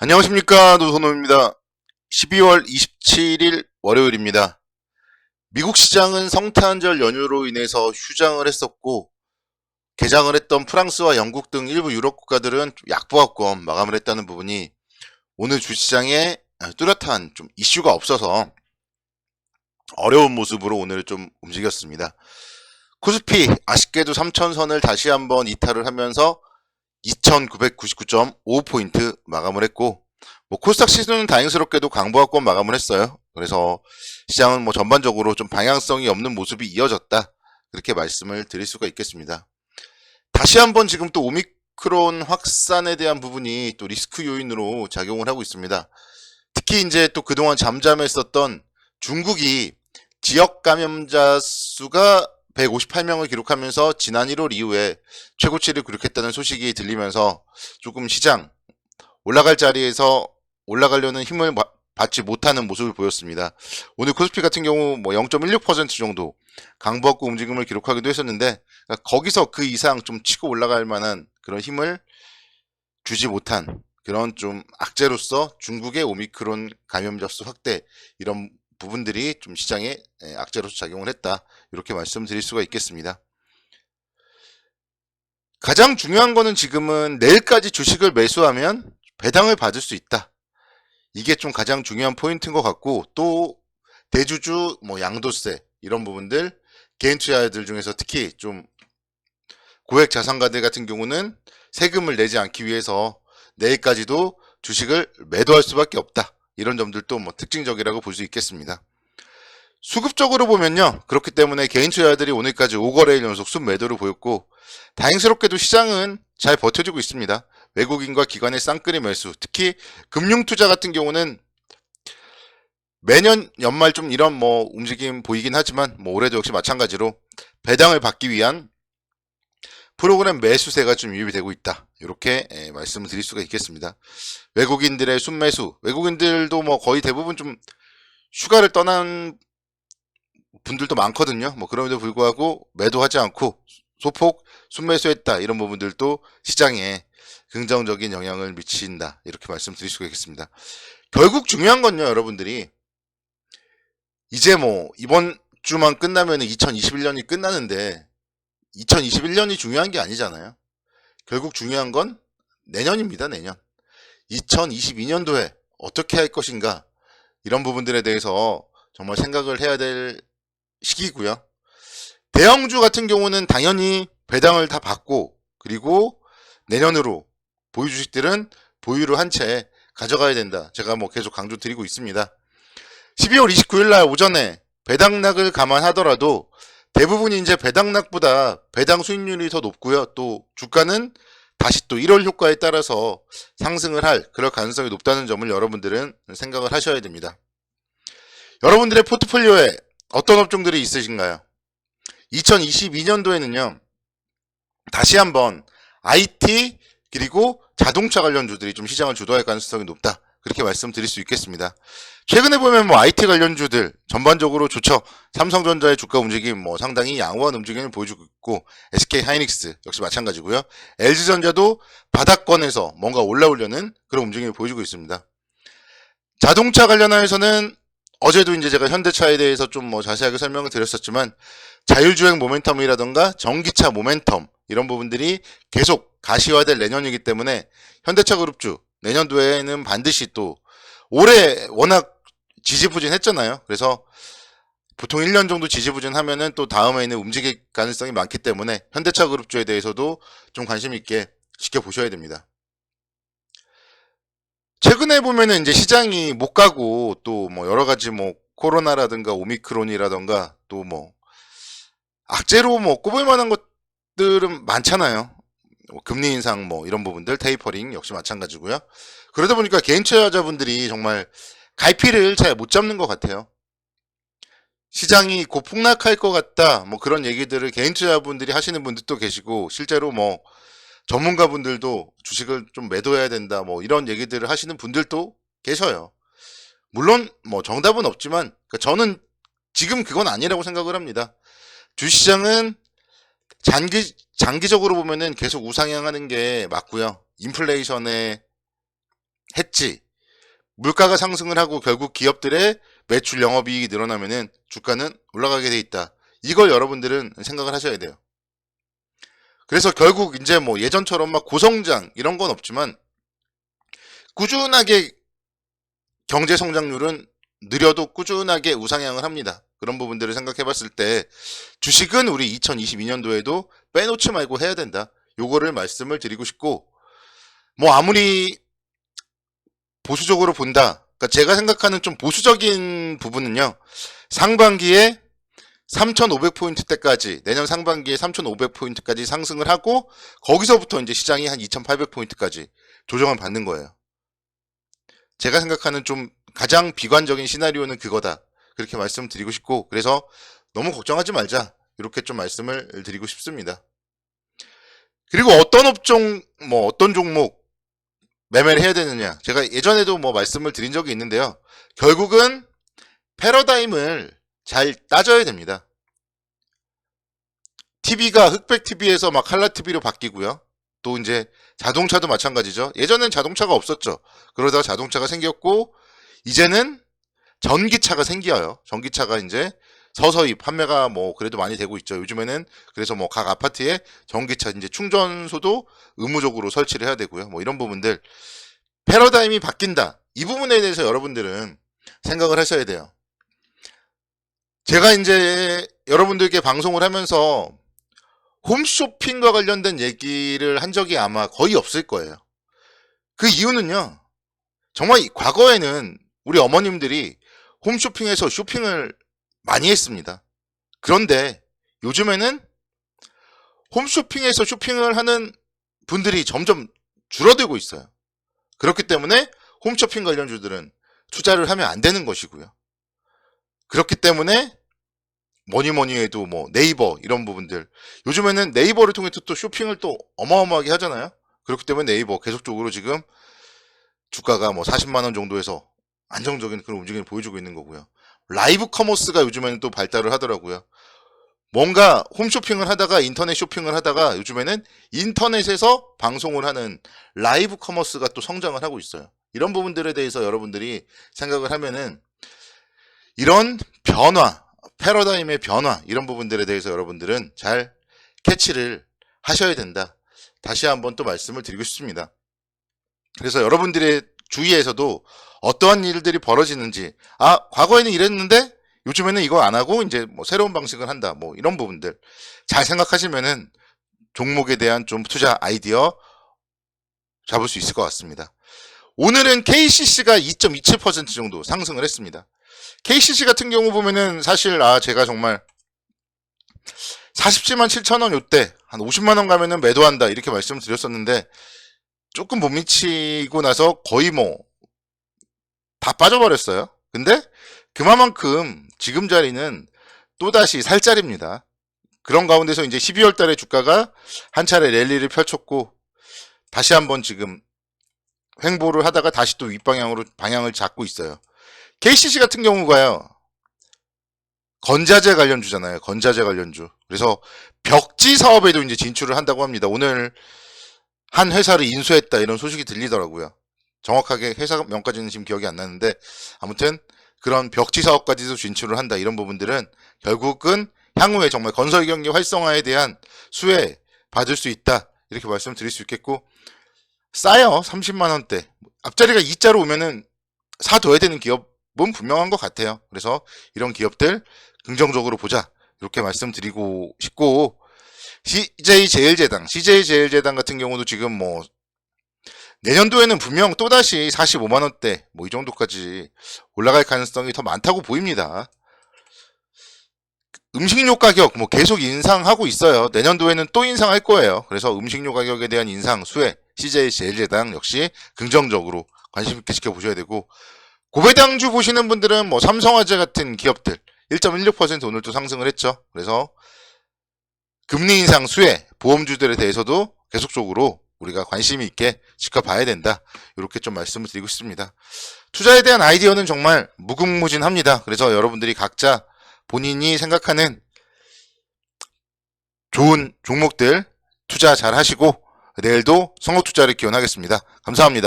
안녕하십니까 노선호입니다. 12월 27일 월요일입니다. 미국 시장은 성탄절 연휴로 인해서 휴장을 했었고 개장을 했던 프랑스와 영국 등 일부 유럽 국가들은 좀 약보합권 마감을 했다는 부분이 오늘 주시장에 뚜렷한 좀 이슈가 없어서 어려운 모습으로 오늘 좀 움직였습니다. 코스피 아쉽게도 3천선을 다시 한번 이탈을 하면서 2,999.5포인트 마감을 했고, 뭐 코스닥 시즌은 다행스럽게도 강보합권 마감을 했어요. 그래서 시장은 뭐 전반적으로 좀 방향성이 없는 모습이 이어졌다. 그렇게 말씀을 드릴 수가 있겠습니다. 다시 한번 지금 또 오미크론 확산에 대한 부분이 또 리스크 요인으로 작용을 하고 있습니다. 특히 이제 또 그동안 잠잠했었던 중국이 지역 감염자 수가 158명을 기록하면서 지난 1월 이후에 최고치를 기록했다는 소식이 들리면서 조금 시장 올라갈 자리에서 올라가려는 힘을 마- 받지 못하는 모습을 보였습니다. 오늘 코스피 같은 경우 뭐 0.16% 정도 강보합고 움직임을 기록하기도 했었는데 그러니까 거기서 그 이상 좀 치고 올라갈 만한 그런 힘을 주지 못한 그런 좀 악재로서 중국의 오미크론 감염자 수 확대 이런 부분들이 좀 시장에 예, 악재로서 작용을 했다. 이렇게 말씀드릴 수가 있겠습니다. 가장 중요한 거는 지금은 내일까지 주식을 매수하면 배당을 받을 수 있다. 이게 좀 가장 중요한 포인트인 것 같고 또 대주주 뭐 양도세 이런 부분들 개인 투자자들 중에서 특히 좀 고액 자산가들 같은 경우는 세금을 내지 않기 위해서 내일까지도 주식을 매도할 수밖에 없다. 이런 점들도 뭐 특징적이라고 볼 수 있겠습니다. 수급적으로 보면요. 그렇기 때문에 개인 투자자들이 오늘까지 5거래일 연속 순 매도를 보였고 다행스럽게도 시장은 잘 버텨주고 있습니다. 외국인과 기관의 쌍끌이 매수, 특히 금융 투자 같은 경우는 매년 연말 좀 이런 뭐 움직임 보이긴 하지만 뭐 올해도 역시 마찬가지로 배당을 받기 위한 프로그램 매수세가 좀 유입이 되고 있다. 이렇게 예, 말씀을 드릴 수가 있겠습니다. 외국인들의 순매수, 외국인들도 뭐 거의 대부분 좀 휴가를 떠난 분들도 많거든요. 뭐 그럼에도 불구하고 매도하지 않고 소폭 순매수했다 이런 부분들도 시장에 긍정적인 영향을 미친다 이렇게 말씀드릴 수가 있겠습니다. 결국 중요한 건요, 여러분들이 이제 뭐 이번 주만 끝나면 2021년이 끝나는데 2021년이 중요한 게 아니잖아요. 결국 중요한 건 내년입니다, 내년. 2022년도에 어떻게 할 것인가 이런 부분들에 대해서 정말 생각을 해야 될 시기고요. 대형주 같은 경우는 당연히 배당을 다 받고 그리고 내년으로 보유 주식들은 보유를 한 채 가져가야 된다. 제가 뭐 계속 강조 드리고 있습니다. 12월 29일 날 오전에 배당락을 감안하더라도 대부분이 이제 배당락보다 배당 수익률이 더 높고요. 또 주가는 다시 또 1월 효과에 따라서 상승을 할 그럴 가능성이 높다는 점을 여러분들은 생각을 하셔야 됩니다. 여러분들의 포트폴리오에 어떤 업종들이 있으신가요? 2022년도에는요, 다시 한번 IT 그리고 자동차 관련주들이 좀 시장을 주도할 가능성이 높다. 그렇게 말씀드릴 수 있겠습니다. 최근에 보면 뭐 IT 관련주들 전반적으로 좋죠. 삼성전자의 주가 움직임 뭐 상당히 양호한 움직임을 보여주고 있고 SK 하이닉스 역시 마찬가지고요. LG전자도 바닥권에서 뭔가 올라오려는 그런 움직임을 보여주고 있습니다. 자동차 관련하여서는 어제도 이제 제가 현대차에 대해서 좀 뭐 자세하게 설명을 드렸었지만 자율주행 모멘텀이라던가 전기차 모멘텀 이런 부분들이 계속 가시화될 내년이기 때문에 현대차 그룹주 내년도에는 반드시 또 올해 워낙 지지부진 했잖아요. 그래서 보통 1년 정도 지지부진 하면은 또 다음에는 움직일 가능성이 많기 때문에 현대차 그룹주에 대해서도 좀 관심 있게 지켜보셔야 됩니다. 최근에 보면은 이제 시장이 못 가고 또 뭐 여러 가지 뭐 코로나라든가 오미크론이라든가 또 뭐 악재로 뭐 꼽을 만한 것들은 많잖아요. 뭐 금리 인상 뭐 이런 부분들 테이퍼링 역시 마찬가지고요. 그러다 보니까 개인 투자자분들이 정말 갈피를 잘 못 잡는 것 같아요. 시장이 곧 폭락할 것 같다. 뭐 그런 얘기들을 개인 투자분들이 하시는 분들도 계시고 실제로 뭐 전문가분들도 주식을 좀 매도해야 된다. 뭐 이런 얘기들을 하시는 분들도 계셔요. 물론 뭐 정답은 없지만 그러니까 저는 지금 그건 아니라고 생각을 합니다. 주시장은 장기 장기적으로 보면은 계속 우상향하는 게 맞고요. 인플레이션에 했지. 물가가 상승을 하고 결국 기업들의 매출 영업이익이 늘어나면은 주가는 올라가게 돼 있다. 이걸 여러분들은 생각을 하셔야 돼요. 그래서 결국 이제 뭐 예전처럼 막 고성장 이런 건 없지만 꾸준하게 경제 성장률은 느려도 꾸준하게 우상향을 합니다. 그런 부분들을 생각해 봤을 때 주식은 우리 2022년도에도 빼놓지 말고 해야 된다. 요거를 말씀을 드리고 싶고 뭐 아무리 보수적으로 본다. 그러니까 제가 생각하는 좀 보수적인 부분은요. 상반기에 3,500포인트 때까지 내년 상반기에 3,500포인트까지 상승을 하고 거기서부터 이제 시장이 한 2,800포인트까지 조정을 받는 거예요. 제가 생각하는 좀 가장 비관적인 시나리오는 그거다. 그렇게 말씀드리고 싶고 그래서 너무 걱정하지 말자. 이렇게 좀 말씀을 드리고 싶습니다. 그리고 어떤 업종 뭐 어떤 종목 매매를 해야 되느냐. 제가 예전에도 뭐 말씀을 드린 적이 있는데요. 결국은 패러다임을 잘 따져야 됩니다. TV가 흑백 TV에서 막 칼라 TV로 바뀌고요. 또 이제 자동차도 마찬가지죠. 예전엔 자동차가 없었죠. 그러다가 자동차가 생겼고 이제는 전기차가 생겨요. 전기차가 이제 서서히 판매가 뭐 그래도 많이 되고 있죠. 요즘에는 그래서 뭐 각 아파트에 전기차 이제 충전소도 의무적으로 설치를 해야 되고요. 뭐 이런 부분들 패러다임이 바뀐다. 이 부분에 대해서 여러분들은 생각을 하셔야 돼요. 제가 이제 여러분들께 방송을 하면서 홈쇼핑과 관련된 얘기를 한 적이 아마 거의 없을 거예요. 그 이유는요. 정말 이- 과거에는 우리 어머님들이 홈쇼핑에서 쇼핑을 많이 했습니다. 그런데 요즘에는 홈쇼핑에서 쇼핑을 하는 분들이 점점 줄어들고 있어요. 그렇기 때문에 홈쇼핑 관련주들은 투자를 하면 안 되는 것이고요. 그렇기 때문에 뭐니 뭐니 해도 뭐 네이버 이런 부분들 요즘에는 네이버를 통해서 또 쇼핑을 또 어마어마하게 하잖아요. 그렇기 때문에 네이버 계속적으로 지금 주가가 뭐 40만 원 정도에서 안정적인 그런 움직임을 보여주고 있는 거고요. 라이브 커머스가 요즘에는 또 발달을 하더라고요. 뭔가 홈쇼핑을 하다가 인터넷 쇼핑을 하다가 요즘에는 인터넷에서 방송을 하는 라이브 커머스가 또 성장을 하고 있어요. 이런 부분들에 대해서 여러분들이 생각을 하면은 이런 변화, 패러다임의 변화 이런 부분들에 대해서 여러분들은 잘 캐치를 하셔야 된다. 다시 한번 또 말씀을 드리고 싶습니다. 그래서 여러분들의 주위에서도 어떠한 일들이 벌어지는지 아 과거에는 이랬는데 요즘에는 이거 안 하고 이제 뭐 새로운 방식을 한다 뭐 이런 부분들 잘 생각하시면은 종목에 대한 좀 투자 아이디어 잡을 수 있을 것 같습니다. 오늘은 KCC가 2.27% 정도 상승을 했습니다. KCC 같은 경우 보면은 사실 아 제가 정말 47만 7천 원 요때 한 50만 원 가면은 매도한다 이렇게 말씀을 드렸었는데 조금 못 미치고 나서 거의 뭐 다 빠져버렸어요. 근데 그만큼 지금 자리는 또다시 살 자리입니다. 그런 가운데서 이제 12월 달에 주가가 한 차례 랠리를 펼쳤고 다시 한번 지금 횡보를 하다가 다시 또 윗방향으로 방향을 잡고 있어요. KCC 같은 경우가요. 건자재 관련주잖아요. 건자재 관련주. 그래서 벽지 사업에도 이제 진출을 한다고 합니다. 오늘 한 회사를 인수했다 이런 소식이 들리더라고요. 정확하게 회사 명까지는 지금 기억이 안 나는데 아무튼 그런 벽지 사업까지도 진출을 한다 이런 부분들은 결국은 향후에 정말 건설 경기 활성화에 대한 수혜 받을 수 있다 이렇게 말씀드릴 수 있겠고 싸요 30만 원대 앞자리가 2자로 오면은 사둬야 되는 기업은 분명한 것 같아요. 그래서 이런 기업들 긍정적으로 보자 이렇게 말씀드리고 싶고 CJ 제일제당, CJ 제일제당 같은 경우도 지금 뭐 내년도에는 분명 또다시 45만 원대 뭐 이 정도까지 올라갈 가능성이 더 많다고 보입니다. 음식료 가격 뭐 계속 인상하고 있어요. 내년도에는 또 인상할 거예요. 그래서 음식료 가격에 대한 인상 수혜 CJ 제일제당 역시 긍정적으로 관심 있게 지켜보셔야 되고 고배당주 보시는 분들은 뭐 삼성화재 같은 기업들 1.16% 오늘 또 상승을 했죠. 그래서 금리 인상 수혜 보험주들에 대해서도 계속적으로 우리가 관심이 있게 지켜봐야 된다. 이렇게 좀 말씀을 드리고 싶습니다. 투자에 대한 아이디어는 정말 무궁무진합니다. 그래서 여러분들이 각자 본인이 생각하는 좋은 종목들 투자 잘 하시고 내일도 성업 투자를 기원하겠습니다. 감사합니다.